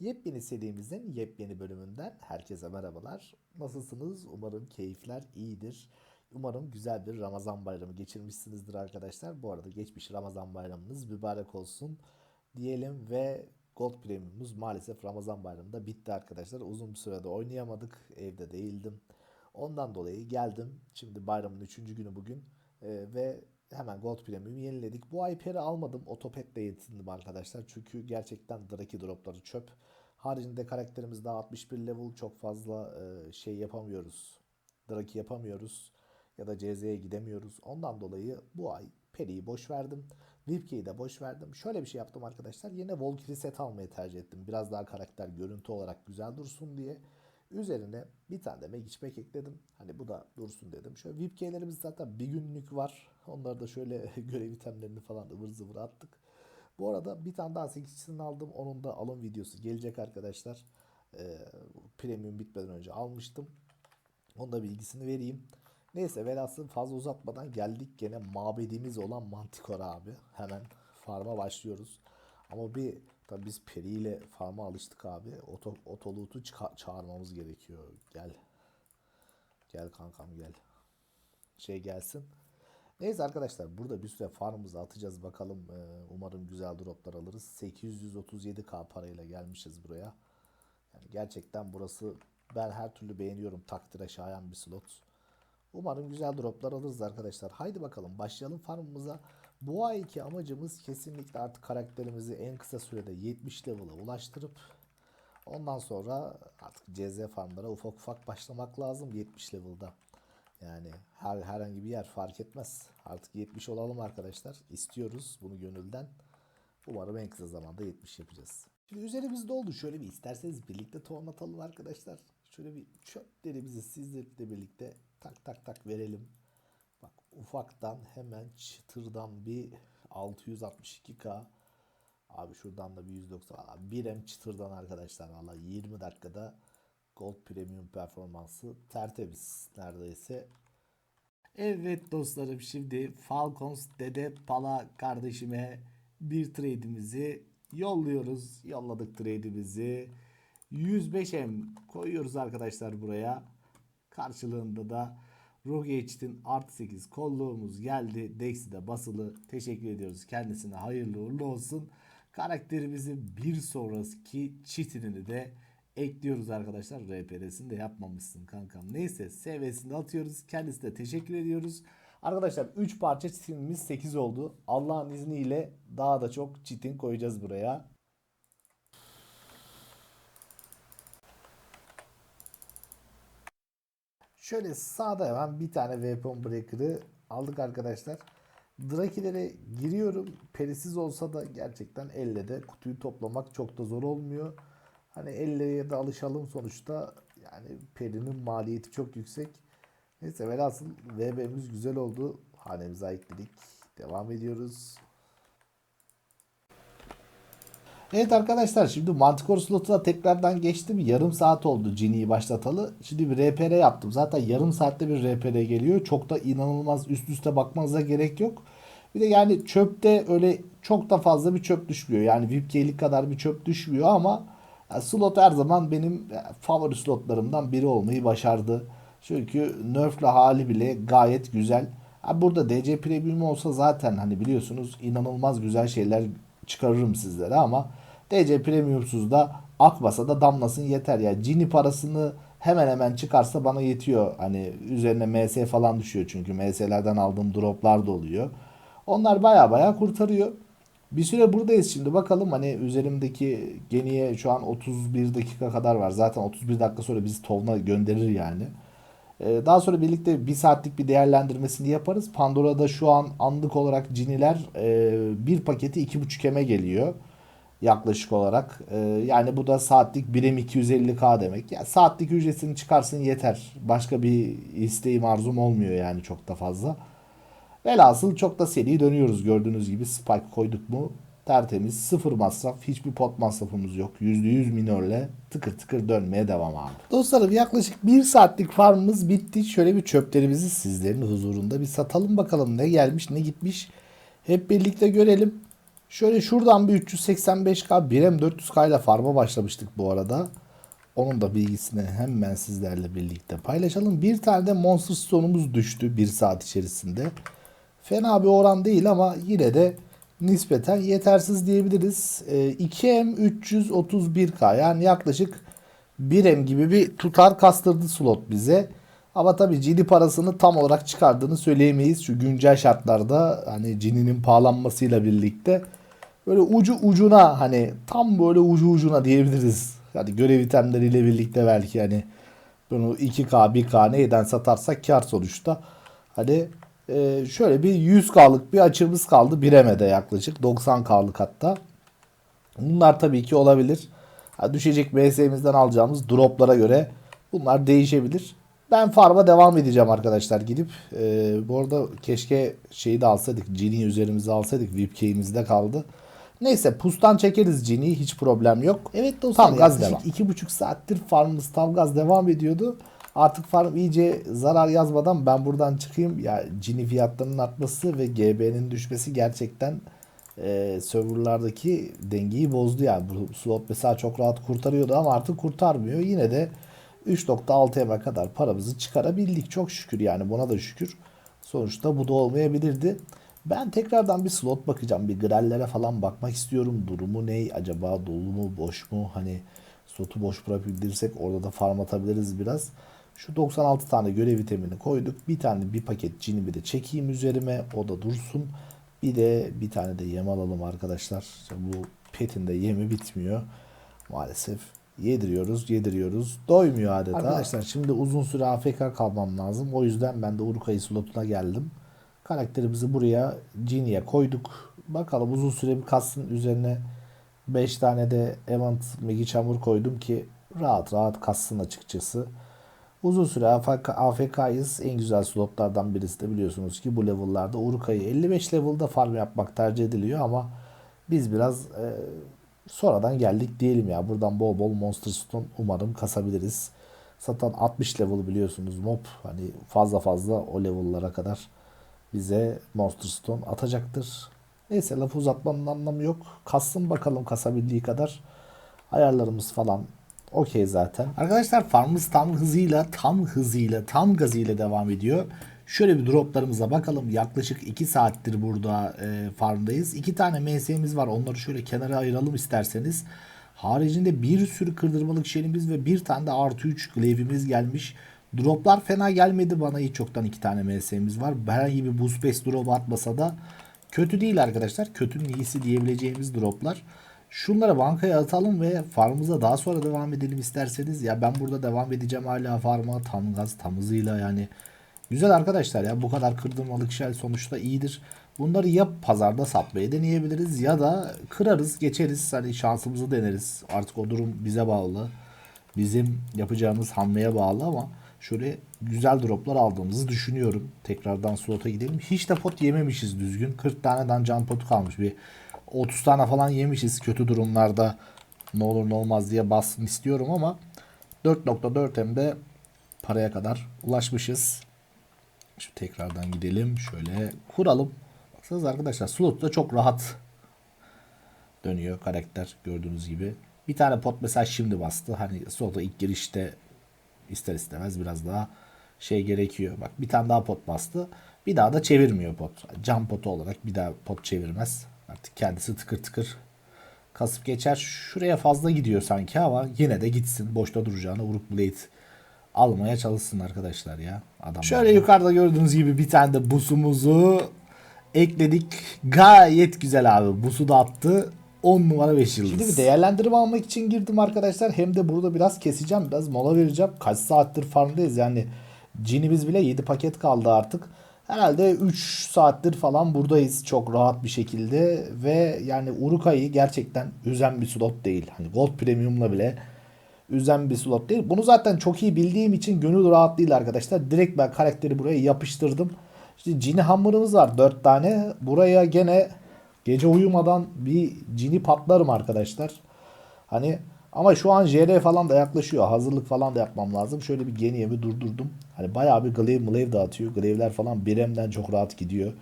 Yepyeni serimizin yepyeni bölümünden herkese merhabalar. Nasılsınız? Umarım keyifler iyidir. Umarım güzel bir Ramazan bayramı geçirmişsinizdir arkadaşlar. Bu arada geçmiş Ramazan bayramınız mübarek olsun diyelim ve Gold Premium'umuz maalesef Ramazan bayramında bitti arkadaşlar. Uzun bir sürede oynayamadık. Evde değildim. Ondan dolayı geldim. Şimdi bayramın 3. günü bugün Ee, ve hemen Gold Premium'u yeniledik. Bu ay peri almadım. Otopetle yetindim arkadaşlar. Çünkü gerçekten Draki dropları çöp. Haricinde karakterimiz daha 61 level. Çok fazla e, şey yapamıyoruz. Draki yapamıyoruz. Ya da CZ'ye gidemiyoruz. Ondan dolayı bu ay Peri'yi boş verdim. Vipke'yi de boş verdim. Şöyle bir şey yaptım arkadaşlar. Yine Valkyrie set almayı tercih ettim. Biraz daha karakter görüntü olarak güzel dursun diye. Üzerine bir tane de Magic ekledim. Hani bu da dursun dedim. Şöyle VIPK'lerimiz zaten bir günlük var. Onları da şöyle görev itemlerini falan ıvır zıvır attık. Bu arada bir tane daha 8'sini aldım. Onun da alım videosu gelecek arkadaşlar. Ee, premium bitmeden önce almıştım. Onun da bilgisini vereyim. Neyse velhasıl fazla uzatmadan geldik gene mabedimiz olan Manticore abi. Hemen farma başlıyoruz. Ama bir tabii biz Peri ile farma alıştık abi. Oto, otolutu çağırmamız gerekiyor. Gel. Gel kankam gel. Şey gelsin. Neyse arkadaşlar burada bir süre farmımızı atacağız bakalım. Ee, umarım güzel droplar alırız. 837k parayla gelmişiz buraya. Yani gerçekten burası ben her türlü beğeniyorum. Takdire şayan bir slot. Umarım güzel droplar alırız arkadaşlar. Haydi bakalım başlayalım farmımıza. Bu ayki amacımız kesinlikle artık karakterimizi en kısa sürede 70 level'a ulaştırıp ondan sonra artık CZ farmlara ufak ufak başlamak lazım 70 level'da. Yani her herhangi bir yer fark etmez. Artık 70 olalım arkadaşlar. İstiyoruz bunu gönülden. Umarım en kısa zamanda 70 yapacağız. Şimdi üzerimizde oldu. Şöyle bir isterseniz birlikte tornatalım arkadaşlar. Şöyle bir çöplerimizi sizlerle birlikte tak tak tak verelim. Bak ufaktan hemen çıtırdan bir 662k. Abi şuradan da bir 190. Abi bir hem çıtırdan arkadaşlar. Valla 20 dakikada Gold Premium performansı tertemiz neredeyse. Evet dostlarım şimdi Falcons Dede Pala kardeşime bir trade'imizi yolluyoruz. Yolladık trade'imizi. 105M koyuyoruz arkadaşlar buraya. Karşılığında da Rogage'in artı 8 kolluğumuz geldi. Dex'i de basılı. Teşekkür ediyoruz. Kendisine hayırlı uğurlu olsun. Karakterimizin bir sonraki çitini de ekliyoruz arkadaşlar. RPR'sini de yapmamışsın kankam. Neyse SV'sini atıyoruz. Kendisine teşekkür ediyoruz. Arkadaşlar 3 parça çitinimiz 8 oldu. Allah'ın izniyle daha da çok çitin koyacağız buraya. Şöyle sağda hemen bir tane Weapon Breaker'ı aldık arkadaşlar. Drakilere giriyorum. Perisiz olsa da gerçekten elle de kutuyu toplamak çok da zor olmuyor. Hani elleye de alışalım sonuçta. Yani perinin maliyeti çok yüksek. Neyse velhasıl VB'miz güzel oldu. Hanemize ekledik. Devam ediyoruz. Evet arkadaşlar şimdi Manticore slotuna tekrardan geçtim. Yarım saat oldu Gini'yi başlatalı. Şimdi bir RPR yaptım. Zaten yarım saatte bir RPR geliyor. Çok da inanılmaz üst üste bakmanıza gerek yok. Bir de yani çöpte öyle çok da fazla bir çöp düşmüyor. Yani VIP'lik kadar bir çöp düşmüyor ama slot her zaman benim ya, favori slotlarımdan biri olmayı başardı. Çünkü nerf'le hali bile gayet güzel. Burada DC Premium olsa zaten hani biliyorsunuz inanılmaz güzel şeyler çıkarırım sizlere ama DC Premium'suz da akmasa da damlasın yeter ya. Cini parasını hemen hemen çıkarsa bana yetiyor. Hani üzerine MS falan düşüyor çünkü MS'lerden aldığım droplar da oluyor. Onlar baya baya kurtarıyor. Bir süre buradayız şimdi bakalım hani üzerimdeki geniye şu an 31 dakika kadar var. Zaten 31 dakika sonra bizi tovna gönderir yani. Ee, Daha sonra birlikte bir saatlik bir değerlendirmesini yaparız. Pandora'da şu an anlık olarak ciniler e, bir paketi 2.5 eme geliyor yaklaşık olarak. E, yani bu da saatlik birim 250k demek. Ya saatlik ücretini çıkarsın yeter. Başka bir isteğim arzum olmuyor yani çok da fazla. Velhasıl çok da seri dönüyoruz gördüğünüz gibi spike koyduk mu tertemiz sıfır masraf hiçbir pot masrafımız yok %100 minörle tıkır tıkır dönmeye devam abi. Dostlarım yaklaşık bir saatlik farmımız bitti şöyle bir çöplerimizi sizlerin huzurunda bir satalım bakalım ne gelmiş ne gitmiş hep birlikte görelim. Şöyle şuradan bir 385k 1M 400k ile farma başlamıştık bu arada. Onun da bilgisini hemen sizlerle birlikte paylaşalım. Bir tane de Monster Stone'umuz düştü bir saat içerisinde. Fena bir oran değil ama yine de nispeten yetersiz diyebiliriz. Ee, 2M 331K yani yaklaşık 1M gibi bir tutar kastırdı slot bize. Ama tabii cini parasını tam olarak çıkardığını söyleyemeyiz. Şu güncel şartlarda hani cininin pahalanmasıyla birlikte böyle ucu ucuna hani tam böyle ucu ucuna diyebiliriz. Hani görev itemleriyle birlikte belki hani bunu 2K 1K neyden satarsak kar sonuçta. Hani e, şöyle bir 100K'lık bir açığımız kaldı Biremede yaklaşık 90K'lık hatta. Bunlar tabii ki olabilir. Ha, düşecek MS'imizden alacağımız droplara göre bunlar değişebilir. Ben farma devam edeceğim arkadaşlar gidip. Ee, bu arada keşke şeyi de alsaydık. Genie üzerimize alsaydık. VIP key'imizde kaldı. Neyse pustan çekeriz Genie'yi hiç problem yok. Evet dostlar tam gaz devam. iki buçuk saattir farmımız tam gaz devam ediyordu. Artık farm iyice zarar yazmadan ben buradan çıkayım. Ya Genie fiyatlarının artması ve GB'nin düşmesi gerçekten e, serverlardaki dengeyi bozdu yani. Bu slot mesela çok rahat kurtarıyordu ama artık kurtarmıyor. Yine de 3.6'ya kadar paramızı çıkarabildik. Çok şükür yani buna da şükür. Sonuçta bu da olmayabilirdi. Ben tekrardan bir slot bakacağım. Bir grellere falan bakmak istiyorum. Durumu ne? Acaba dolu mu? Boş mu? Hani slotu boş bırakabilirsek orada da farm atabiliriz biraz. Şu 96 tane görev itemini koyduk. Bir tane bir paket cini de çekeyim üzerime. O da dursun. Bir de bir tane de yem alalım arkadaşlar. Bu petin de yemi bitmiyor. Maalesef yediriyoruz, yediriyoruz. Doymuyor adeta. Arkadaşlar şimdi uzun süre AFK kalmam lazım. O yüzden ben de Urukayı slotuna geldim. Karakterimizi buraya Genie'ye koyduk. Bakalım uzun süre bir kassın üzerine 5 tane de Event Megi Çamur koydum ki rahat rahat kassın açıkçası. Uzun süre AFK, AFK'yız. En güzel slotlardan birisi de biliyorsunuz ki bu level'larda Urukay'ı 55 level'da farm yapmak tercih ediliyor ama biz biraz e, sonradan geldik diyelim ya. Buradan bol bol Monster Stone umarım kasabiliriz. Zaten 60 level biliyorsunuz mob. Hani fazla fazla o level'lara kadar bize Monster Stone atacaktır. Neyse lafı uzatmanın anlamı yok. Kassın bakalım kasabildiği kadar. Ayarlarımız falan okey zaten. Arkadaşlar farmımız tam hızıyla, tam hızıyla, tam gazıyla devam ediyor. Şöyle bir droplarımıza bakalım. Yaklaşık 2 saattir burada e, farmdayız. 2 tane MS'miz var. Onları şöyle kenara ayıralım isterseniz. Haricinde bir sürü kırdırmalık şeyimiz ve bir tane de artı 3 glaive'imiz gelmiş. Droplar fena gelmedi bana. Hiç çoktan 2 tane MS'miz var. Herhangi bir boost pass drop atmasa da kötü değil arkadaşlar. Kötünün iyisi diyebileceğimiz droplar. Şunları bankaya atalım ve farmımıza daha sonra devam edelim isterseniz. Ya ben burada devam edeceğim hala farma tam gaz tam hızıyla yani. Güzel arkadaşlar ya bu kadar kırdırmalık shell sonuçta iyidir. Bunları ya pazarda satmayı deneyebiliriz ya da kırarız geçeriz hani şansımızı deneriz. Artık o durum bize bağlı. Bizim yapacağımız hamleye bağlı ama şöyle güzel droplar aldığımızı düşünüyorum. Tekrardan slota gidelim. Hiç de pot yememişiz düzgün. 40 tane dungeon potu kalmış. Bir 30 tane falan yemişiz kötü durumlarda. Ne olur ne olmaz diye bassın istiyorum ama 4.4 M'de paraya kadar ulaşmışız. Şu tekrardan gidelim. Şöyle kuralım. Baksanız arkadaşlar slotta çok rahat dönüyor karakter gördüğünüz gibi. Bir tane pot mesela şimdi bastı. Hani slota ilk girişte ister istemez biraz daha şey gerekiyor. Bak bir tane daha pot bastı. Bir daha da çevirmiyor pot. Cam potu olarak bir daha pot çevirmez. Artık kendisi tıkır tıkır kasıp geçer. Şuraya fazla gidiyor sanki ama yine de gitsin. Boşta duracağına Uruk Blade almaya çalışsın arkadaşlar ya. Adam Şöyle yukarıda gördüğünüz gibi bir tane de busumuzu ekledik. Gayet güzel abi. Busu da attı. 10 numara 5 yıldız. Şimdi bir değerlendirme almak için girdim arkadaşlar. Hem de burada biraz keseceğim. Biraz mola vereceğim. Kaç saattir farmdayız yani. Cinimiz bile 7 paket kaldı artık. Herhalde 3 saattir falan buradayız çok rahat bir şekilde ve yani Urukay'ı gerçekten üzen bir slot değil. Hani Gold Premium'la bile üzen bir slot değil. Bunu zaten çok iyi bildiğim için gönül rahat değil arkadaşlar. Direkt ben karakteri buraya yapıştırdım. İşte cini hamurumuz var 4 tane. Buraya gene gece uyumadan bir cini patlarım arkadaşlar. Hani ama şu an JR falan da yaklaşıyor. Hazırlık falan da yapmam lazım. Şöyle bir geniyemi durdurdum. Hani bayağı bir glaive mlaive dağıtıyor. Glaive'ler falan biremden çok rahat gidiyor.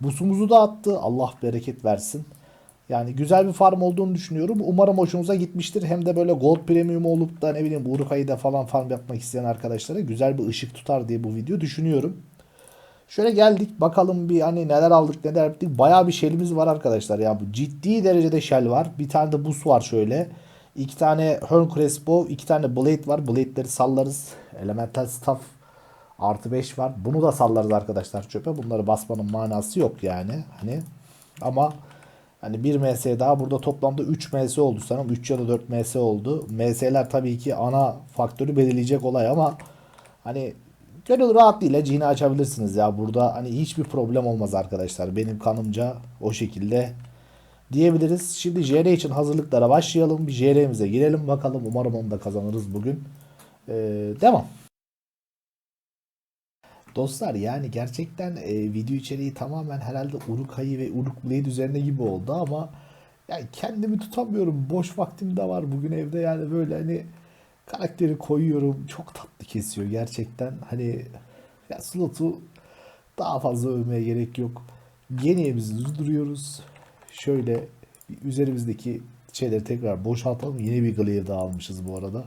Busumuzu da attı. Allah bereket versin. Yani güzel bir farm olduğunu düşünüyorum. Umarım hoşunuza gitmiştir. Hem de böyle gold premium olup da ne bileyim Urukay'ı da falan farm yapmak isteyen arkadaşlara güzel bir ışık tutar diye bu video düşünüyorum. Şöyle geldik bakalım bir hani neler aldık neler yaptık. Bayağı bir şelimiz var arkadaşlar ya. Bu ciddi derecede shell var. Bir tane de bus var şöyle. İki tane Horn Crespo, iki tane Blade var. Blade'leri sallarız. Elemental Staff artı 5 var. Bunu da sallarız arkadaşlar çöpe. Bunları basmanın manası yok yani. Hani ama hani bir MS daha burada toplamda 3 MS oldu sanırım. 3 ya da 4 MS oldu. MS'ler tabii ki ana faktörü belirleyecek olay ama hani gönül rahatlığıyla cini açabilirsiniz ya. Burada hani hiçbir problem olmaz arkadaşlar. Benim kanımca o şekilde diyebiliriz. Şimdi JR için hazırlıklara başlayalım. Bir JR'mize girelim bakalım. Umarım onu da kazanırız bugün. Ee, devam. Dostlar yani gerçekten e, video içeriği tamamen herhalde Uruk-hai ve Uruk-blade üzerine gibi oldu ama yani kendimi tutamıyorum. Boş vaktim de var bugün evde yani böyle hani karakteri koyuyorum. Çok tatlı kesiyor gerçekten. Hani ya slotu daha fazla övmeye gerek yok. Geniye'mizi durduruyoruz. Şöyle üzerimizdeki şeyleri tekrar boşaltalım. Yine bir glaive daha almışız bu arada.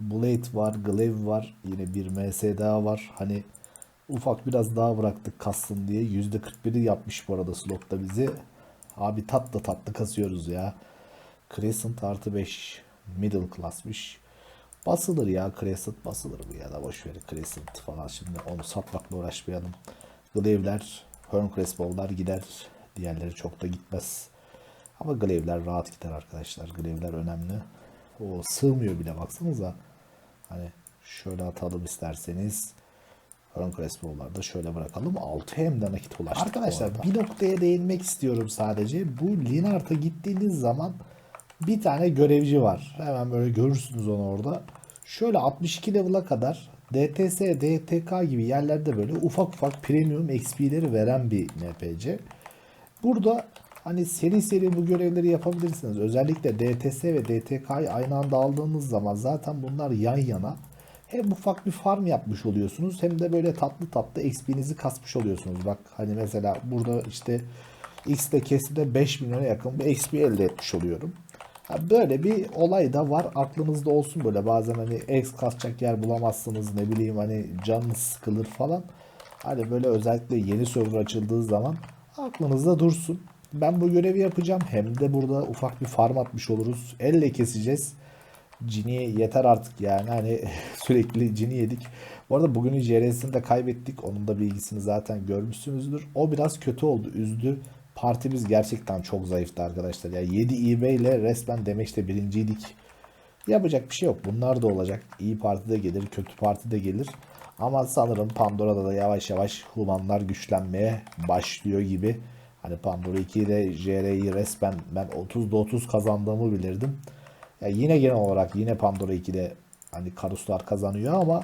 Blade var, glaive var. Yine bir MS daha var. Hani ufak biraz daha bıraktık kassın diye. %41'i yapmış bu arada slotta bizi. Abi tatlı tatlı kasıyoruz ya. Crescent artı 5 middle class'mış. Basılır ya Crescent basılır bu ya da boş ver Crescent falan şimdi onu satmakla uğraşmayalım. Glaive'ler, Horncrest Bowl'lar gider. Diğerleri çok da gitmez. Ama Glaive'ler rahat gider arkadaşlar. Glaive'ler önemli. O sığmıyor bile baksanıza. Hani şöyle atalım isterseniz. Horncrest Bowl'ları da şöyle bırakalım. 6 hem de nakit ulaştık. Arkadaşlar bir noktaya değinmek istiyorum sadece. Bu Linart'a gittiğiniz zaman bir tane görevci var. Hemen böyle görürsünüz onu orada. Şöyle 62 level'a kadar DTS, DTK gibi yerlerde böyle ufak ufak premium XP'leri veren bir NPC. Burada hani seri seri bu görevleri yapabilirsiniz. Özellikle DTS ve DTK'yı aynı anda aldığınız zaman zaten bunlar yan yana. Hem ufak bir farm yapmış oluyorsunuz hem de böyle tatlı tatlı XP'nizi kasmış oluyorsunuz. Bak hani mesela burada işte X'de kesimde 5 milyona yakın bir XP elde etmiş oluyorum. Böyle bir olay da var. Aklınızda olsun böyle bazen hani X kasacak yer bulamazsınız ne bileyim hani canınız sıkılır falan. Hani böyle özellikle yeni server açıldığı zaman aklınızda dursun. Ben bu görevi yapacağım. Hem de burada ufak bir farm atmış oluruz. Elle keseceğiz. Cini yeter artık yani. Hani sürekli cini yedik. Bu arada bugünün JR'sini de kaybettik. Onun da bilgisini zaten görmüşsünüzdür. O biraz kötü oldu. Üzdü. Partimiz gerçekten çok zayıftı arkadaşlar. Ya yani 7 IB ile resmen demeçte birinciydik. Yapacak bir şey yok. Bunlar da olacak. İyi parti de gelir, kötü parti de gelir. Ama sanırım Pandora'da da yavaş yavaş humanlar güçlenmeye başlıyor gibi. Hani Pandora 2 ile JR'yi resmen ben 30'da 30 kazandığımı bilirdim. Ya yine genel olarak yine Pandora 2'de hani Karuslar kazanıyor ama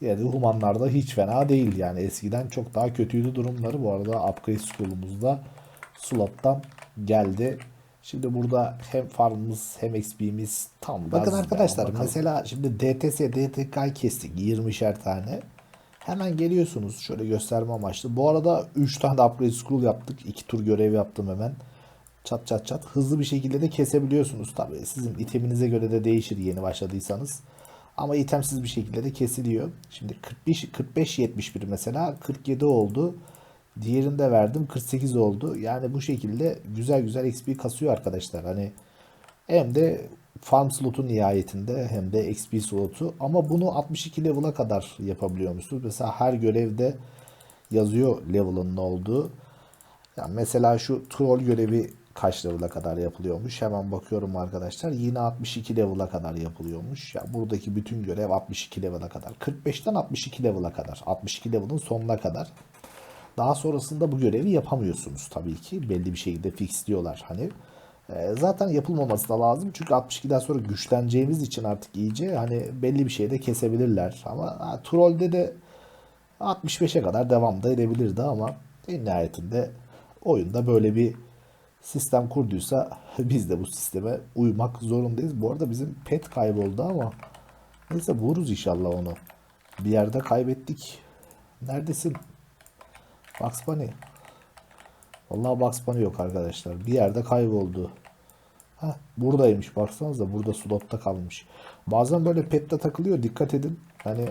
yine de Humanlar da hiç fena değil. Yani eskiden çok daha kötüydü durumları. Bu arada Upgrade School'umuzda slottan geldi. Şimdi burada hem farmımız hem XP'miz tam Bakın arkadaşlar mesela şimdi DTS, DTK kestik 20'şer tane. Hemen geliyorsunuz şöyle gösterme amaçlı. Bu arada 3 tane de upgrade scroll yaptık. 2 tur görev yaptım hemen. Çat çat çat. Hızlı bir şekilde de kesebiliyorsunuz. Tabii sizin iteminize göre de değişir yeni başladıysanız. Ama itemsiz bir şekilde de kesiliyor. Şimdi 45 45 71 mesela 47 oldu. Diğerini de verdim 48 oldu. Yani bu şekilde güzel güzel XP kasıyor arkadaşlar. Hani hem de farm slotu nihayetinde hem de XP slotu. Ama bunu 62 level'a kadar yapabiliyormuşsunuz. Mesela her görevde yazıyor level'ın ne olduğu. Yani mesela şu troll görevi kaç level'a kadar yapılıyormuş. Hemen bakıyorum arkadaşlar. Yine 62 level'a kadar yapılıyormuş. Ya yani buradaki bütün görev 62 level'a kadar. 45'ten 62 level'a kadar. 62 level'ın sonuna kadar. Daha sonrasında bu görevi yapamıyorsunuz tabii ki. Belli bir şekilde fix diyorlar hani. E, zaten yapılmaması da lazım. Çünkü 62'den sonra güçleneceğimiz için artık iyice hani belli bir şeyde kesebilirler. Ama ha, trollde de 65'e kadar devam da edebilirdi ama en nihayetinde oyunda böyle bir sistem kurduysa biz de bu sisteme uymak zorundayız. Bu arada bizim pet kayboldu ama neyse vururuz inşallah onu. Bir yerde kaybettik. Neredesin? Bugs Bunny. Vallahi Bugs Bunny yok arkadaşlar. Bir yerde kayboldu. Heh, buradaymış baksanıza burada slotta kalmış. Bazen böyle pette takılıyor dikkat edin. Hani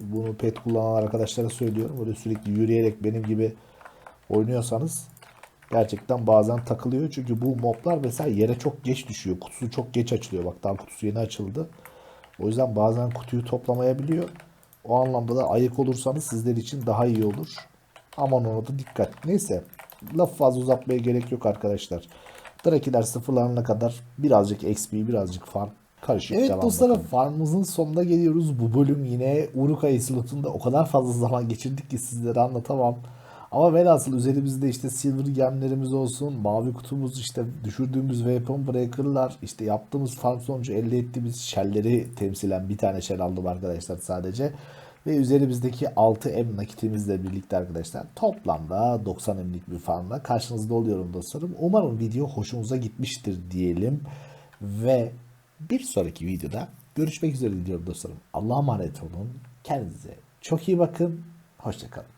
bunu pet kullanan arkadaşlara söylüyorum. Böyle sürekli yürüyerek benim gibi oynuyorsanız gerçekten bazen takılıyor. Çünkü bu moblar mesela yere çok geç düşüyor. Kutusu çok geç açılıyor. Bak daha kutusu yeni açıldı. O yüzden bazen kutuyu toplamayabiliyor. O anlamda da ayık olursanız sizler için daha iyi olur. Aman ona da dikkat. Neyse. Laf fazla uzatmaya gerek yok arkadaşlar. Drakiler sıfırlanana kadar birazcık XP, birazcık farm karışık Evet devam dostlarım, bakalım. Farmımızın sonuna geliyoruz. Bu bölüm yine Uruk-hai slotunda o kadar fazla zaman geçirdik ki sizlere anlatamam. Ama velhasıl üzerimizde işte silver gemlerimiz olsun, mavi kutumuz, işte düşürdüğümüz weapon breaker'lar, işte yaptığımız farm sonucu elde ettiğimiz shell'leri temsilen bir tane shell aldım arkadaşlar sadece. Ve üzerimizdeki 6M nakitimizle birlikte arkadaşlar toplamda 90 M'lik bir farmla karşınızda oluyorum dostlarım. Umarım video hoşunuza gitmiştir diyelim. Ve bir sonraki videoda görüşmek üzere diliyorum dostlarım. Allah'a emanet olun. Kendinize çok iyi bakın. Hoşçakalın.